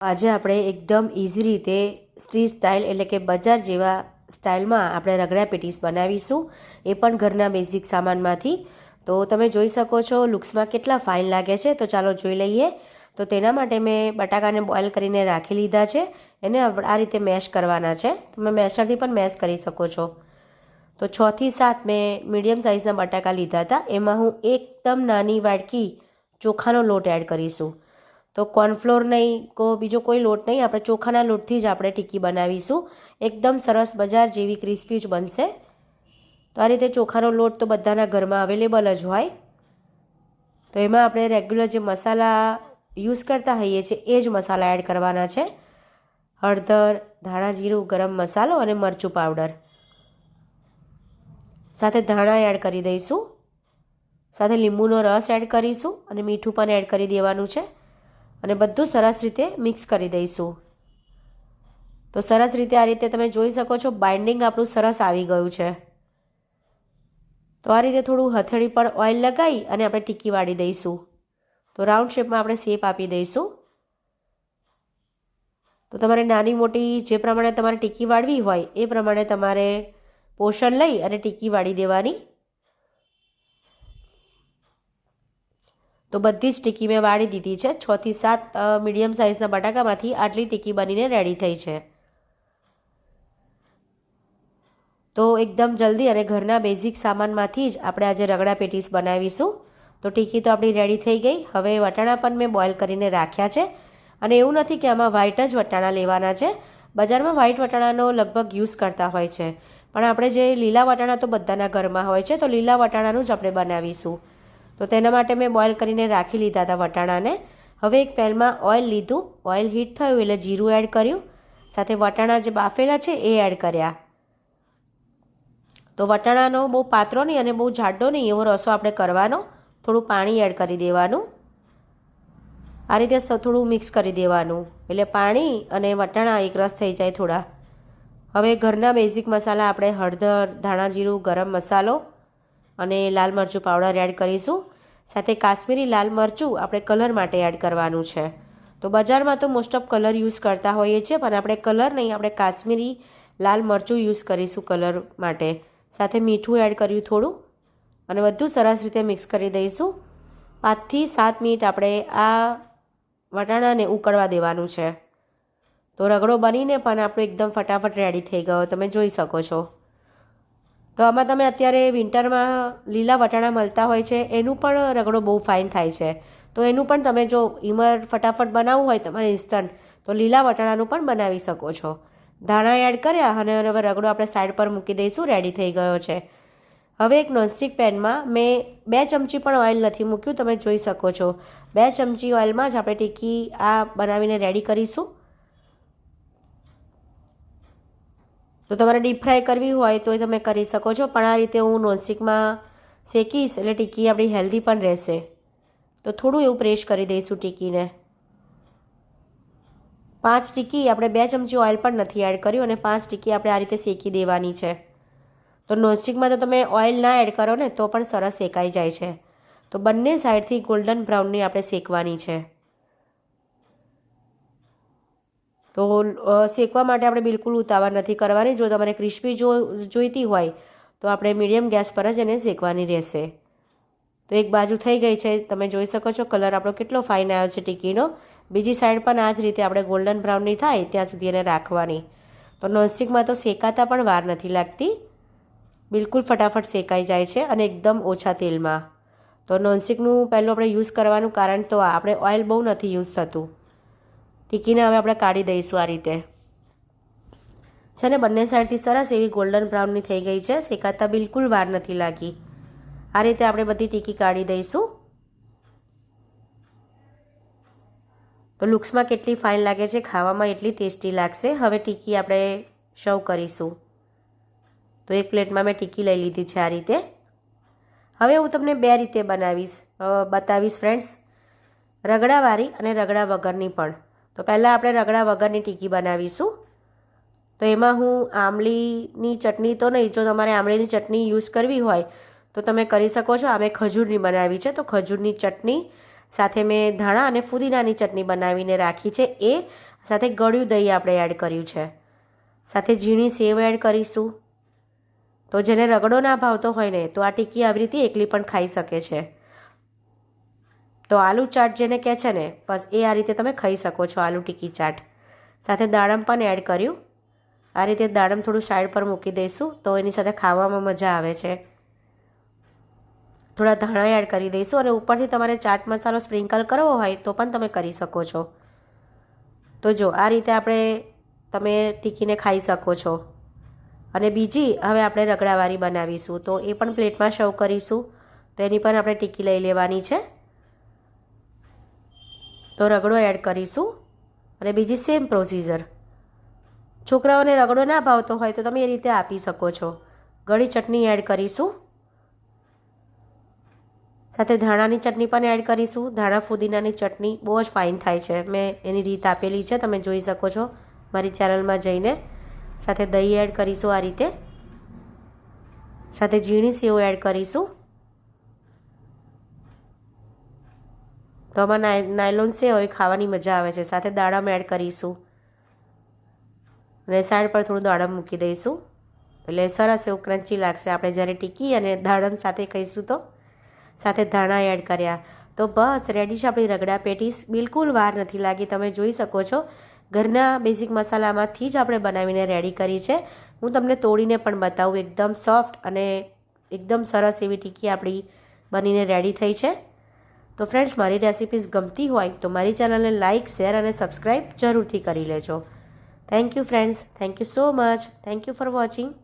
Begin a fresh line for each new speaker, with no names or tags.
આજે આપણે એકદમ ઇઝી રીતે સ્ટ્રીટ સ્ટાઇલ એટલે કે બજાર જેવા સ્ટાઇલમાં આપણે રગડા પેટીસ બનાવીશું. એ પણ ઘરના બેઝિક સામાનમાંથી. તો તમે જોઈ શકો છો લુક્સમાં કેટલા ફાઇન લાગે છે. તો ચાલો જોઈ લઈએ. તો તેના માટે મેં બટાકાને બોઇલ કરીને રાખી લીધા છે. એને આ રીતે મેશ કરવાના છે. તમે મેશરથી પણ મેશ કરી શકો છો. તો છથી સાત મેં મીડિયમ સાઇઝના બટાકા લીધા હતા. એમાં હું એકદમ નાની વાટકી ચોખાનો લોટ એડ કરીશું. તો કોર્નફ્લોર નહીં, કો બીજો કોઈ લોટ નહીં, આપણે ચોખાના લોટથી જ આપણે ટીકી બનાવીશું. એકદમ સરસ બજાર જેવી ક્રિસ્પી જ બનશે. તો આ રીતે ચોખાનો લોટ તો બધાના ઘરમાં અવેલેબલ જ હોય. તો એમાં આપણે રેગ્યુલર જે મસાલા યુઝ કરતા હોઈએ છીએ, એ જ મસાલા એડ કરવાના છે. હળદર, ધાણા જીરું, ગરમ મસાલો અને મરચું પાવડર. સાથે ધાણા એડ કરી દઈશું. સાથે લીંબુનો રસ એડ કરીશું અને મીઠું પણ એડ કરી દેવાનું છે. અને બધું સરસ રીતે મિક્સ કરી દઈશું. તો સરસ રીતે આ રીતે તમે જોઈ શકો છો બાઇન્ડિંગ આપણું સરસ આવી ગયું છે. તો આ રીતે થોડું હથેળી પર ઓઇલ લગાવી અને આપણે ટીકી વાળી દઈશું. તો રાઉન્ડ શેપમાં આપણે શેપ આપી દઈશું. તો તમારે નાની મોટી જે પ્રમાણે તમારે ટીકી વાળવી હોય એ પ્રમાણે તમારે પોષણ લઈ અને ટીકી વાળી દેવાની તો બધી જ ટીકી મેં વાળી દીધી છે. છથી સાત મીડિયમ સાઇઝના બટાકામાંથી આટલી ટીકી બનીને રેડી થઈ છે. તો એકદમ જલ્દી અને ઘરના બેઝિક સામાનમાંથી જ આપણે આજે રગડા પેટીસ બનાવીશું. તો ટીકી તો આપણી રેડી થઈ ગઈ. હવે વટાણા પણ મેં બોઇલ કરીને રાખ્યા છે. અને એવું નથી કે આમાં વ્હાઇટ જ વટાણા લેવાના છે. બજારમાં વ્હાઇટ વટાણાનો લગભગ યુઝ કરતા હોય છે. પણ આપણે જે લીલા વટાણા તો બધાના ઘરમાં હોય છે, તો લીલા વટાણાનું જ આપણે બનાવીશું. તો તેના માટે મેં બોઇલ કરીને રાખી લીધા હતા વટાણાને. હવે એક પેનમાં ઓઇલ લીધું. ઓઇલ હીટ થયું એટલે જીરું એડ કર્યું. સાથે વટાણા જે બાફેલા છે એ એડ કર્યા. તો વટાણાનો બહુ પાતળો નહીં અને બહુ જાડો નહીં એવો રસો આપણે કરવાનો. થોડું પાણી એડ કરી દેવાનું. આ રીતે થોડું મિક્સ કરી દેવાનું. એટલે પાણી અને વટાણા એક રસ થઈ જાય થોડા. હવે ઘરના બેઝિક મસાલા આપણે હળદર, ધાણા જીરું, ગરમ મસાલો અને લાલ મરચું પાવડર એડ કરીશું. સાથે કાશ્મીરી લાલ મરચું આપણે કલર માટે એડ કરવાનું છે. તો બજારમાં તો મોસ્ટ ઓફ કલર યુઝ કરતા હોઈએ છીએ, પણ આપણે કલર નહીં, આપણે કાશ્મીરી લાલ મરચું યુઝ કરીશું કલર માટે. સાથે મીઠું એડ કર્યું થોડું. અને બધું સરસ રીતે મિક્સ કરી દઈશું. પાંચથી સાત મિનિટ આપણે આ વટાણાને ઉકળવા દેવાનું છે. તો રગડો બનીને પણ આપણો એકદમ ફટાફટ રેડી થઈ ગયો. તમે જોઈ શકો છો. તો આમાં તમે અત્યારે વિન્ટરમાં લીલા વટાણા મળતા હોય છે, એનું પણ રગડો બહુ ફાઇન થાય છે. તો એનું પણ તમે જો ઈમર ફટાફટ બનાવવું હોય તમારે ઇન્સ્ટન્ટ તો લીલા વટાણાનું પણ બનાવી શકો છો. ધાણા એડ કર્યા અને હવે રગડો આપણે સાઈડ પર મૂકી દઈશું રેડી થઈ ગયો છે. હવે એક નોનસ્ટિક પેનમાં મેં બે ચમચી પણ ઓઇલ નથી મૂક્યું, તમે જોઈ શકો છો. બે ચમચી ઓઇલમાં જ આપણે ટીકી આ બનાવીને રેડી કરીશું. તો તમારે ડીપ ફ્રાય કરવી હોય તો તમે કરી શકો છો. પણ આ રીતે હું નોનસ્ટિકમાં શેકીશ એટલે ટીકી આપણી હેલ્ધી પણ રહેશે. તો થોડું એવું પ્રેસ કરી દઈશું ટીકીને. પાંચ ટીકી, આપણે બે ચમચી ઓઇલ પણ નથી એડ કર્યું અને પાંચ ટીકી આપણે આ રીતે શેકી દેવાની છે. તો નોનસ્ટિકમાં તો તમે ઓઇલ ના એડ કરો ને, તો પણ સરસ શેકાઈ જાય છે. તો બંને સાઈડથી ગોલ્ડન બ્રાઉનની આપણે શેકવાની છે. તો શેકવા માટે આપણે બિલકુલ ઉતાવળ નથી કરવાની. જો તમારે ક્રિસ્પી જો, જોઈતી હોય, તો આપણે મીડિયમ ગેસ પર જ એને શેકવાની રહેશે. તો એક બાજુ થઈ ગઈ છે. તમે જોઈ શકો છો કલર આપણો કેટલો ફાઇન આવ્યો છે ટીકીનો. બીજી સાઈડ પણ આ જ રીતે આપણે ગોલ્ડન બ્રાઉનની થાય, ત્યાં સુધી એને રાખવાની. તો નોનસ્ટિકમાં તો શેકાતા પણ વાર નથી લાગતી. બિલકુલ ફટાફટ શેકાઈ જાય છે અને એકદમ ઓછા તેલમાં. તો નોનસ્ટિકનું પહેલું આપણે યુઝ કરવાનું કારણ તો આપણે ઓઇલ બહુ નથી યુઝ થતું. ટીકીને હવે આપણે કાઢી દઈશું આ રીતે. છે ને, બંને સાઈડથી સરસ એવી ગોલ્ડન બ્રાઉનની થઈ ગઈ છે. શેકાતા બિલકુલ વાર નથી લાગી. આ રીતે આપણે બધી ટીકી કાઢી દઈશું. તો લુક્સમાં કેટલી ફાઇન લાગે છે, ખાવામાં એટલી ટેસ્ટી લાગશે. હવે ટીકી આપણે સર્વ કરીશું. તો એક પ્લેટમાં મેં ટીકી લઈ લીધી છે આ રીતે. હવે હું તમને બે રીતે બનાવીશ. બતાવીશ ફ્રેન્ડ્સ રગડાવાળી અને રગડા વગરની પણ. તો પહેલાં આપણે રગડા વગરની ટીકી બનાવીશું. તો એમાં હું આમલીની ચટણી તો નહીં, જો તમારે આમલીની ચટણી યુઝ કરવી હોય, તો તમે કરી શકો છો. અમે ખજૂરની બનાવી છે. તો ખજૂરની ચટણી સાથે મેં ધાણા અને ફુદીનાની ચટણી બનાવીને રાખી છે. એ સાથે ગળ્યું દહીં આપણે એડ કર્યું છે. સાથે ઝીણી સેવ એડ કરીશું. તો જેને રગડો ના ભાવતો હોય ને, તો આ ટીકી આવી રીતે એકલી પણ ખાઈ શકે છે. તો આલુ ચાટ જેને કહે છે ને, બસ એ આ રીતે તમે ખાઈ શકો છો આલુ ટીકી ચાટ. સાથે દાડમ પણ એડ કર્યું. આ રીતે દાડમ થોડું સાઈડ પર મૂકી દઈશું તો એની સાથે ખાવામાં મજા આવે છે. થોડા ધાણા એડ કરી દઈશું અને ઉપરથી તમારે ચાટ મસાલો સ્પ્રિંકલ કરવો હોય તો પણ તમે કરી શકો છો. તો જો, આ રીતે આપણે તમે ટીકીને ખાઈ શકો છો. અને બીજી હવે આપણે રગડાવાળી બનાવીશું તો એ પણ પ્લેટમાં સર્વ કરીશું. તો એની પણ આપણે ટીકી લઈ લેવાની છે. તો રગડો એડ કરીશું. અને બીજી સેમ પ્રોસીજર છોકરાઓને રગડો ના ભાવતો હોય તો તમે એ રીતે આપી શકો છો. ગળી ચટણી એડ કરીશું. સાથે ધાણાની ચટણી પણ એડ કરીશું. ધાણા ફુદીનાની ચટણી બહુ જ ફાઇન થાય છે. મેં એની રીત આપેલી છે, તમે જોઈ શકો છો મારી ચેનલમાં જઈને. સાથે દહીં એડ કરીશું આ રીતે. સાથે ઝીણી સેવ એડ કરીશું. તો આમાં નાય, નાયલોન સેવ હોય ખાવાની મજા આવે છે. સાથે દાડમ એડ કરીશું. અને સાઈડ પર થોડું દાડમ મૂકી દઈશું. એટલે સરસ એવું ક્રન્ચી લાગશે. આપણે જ્યારે ટીકી અને દાડમ સાથે ખાઈશું તો સાથે ધાણા એડ કર્યા. તો બસ રેડી છે આપણી રગડા પેટીસ. બિલકુલ વાર નથી લાગી. તમે જોઈ શકો છો. ઘરના બેઝિક મસાલામાંથી જ આપણે બનાવીને રેડી કરી છે. હું તમને તોડીને પણ બતાવું. એકદમ સોફ્ટ અને એકદમ સરસ એવી ટીકી આપણી બનીને રેડી થઈ છે. તો ફ્રેન્ડ્સ મારી રેસિપીઝ ગમતી હોય તો મારી ચેનલને લાઇક શેર અને સબસ્ક્રાઈબ જરૂરથી કરી લેજો. Thank you friends thank you so much thank you for watching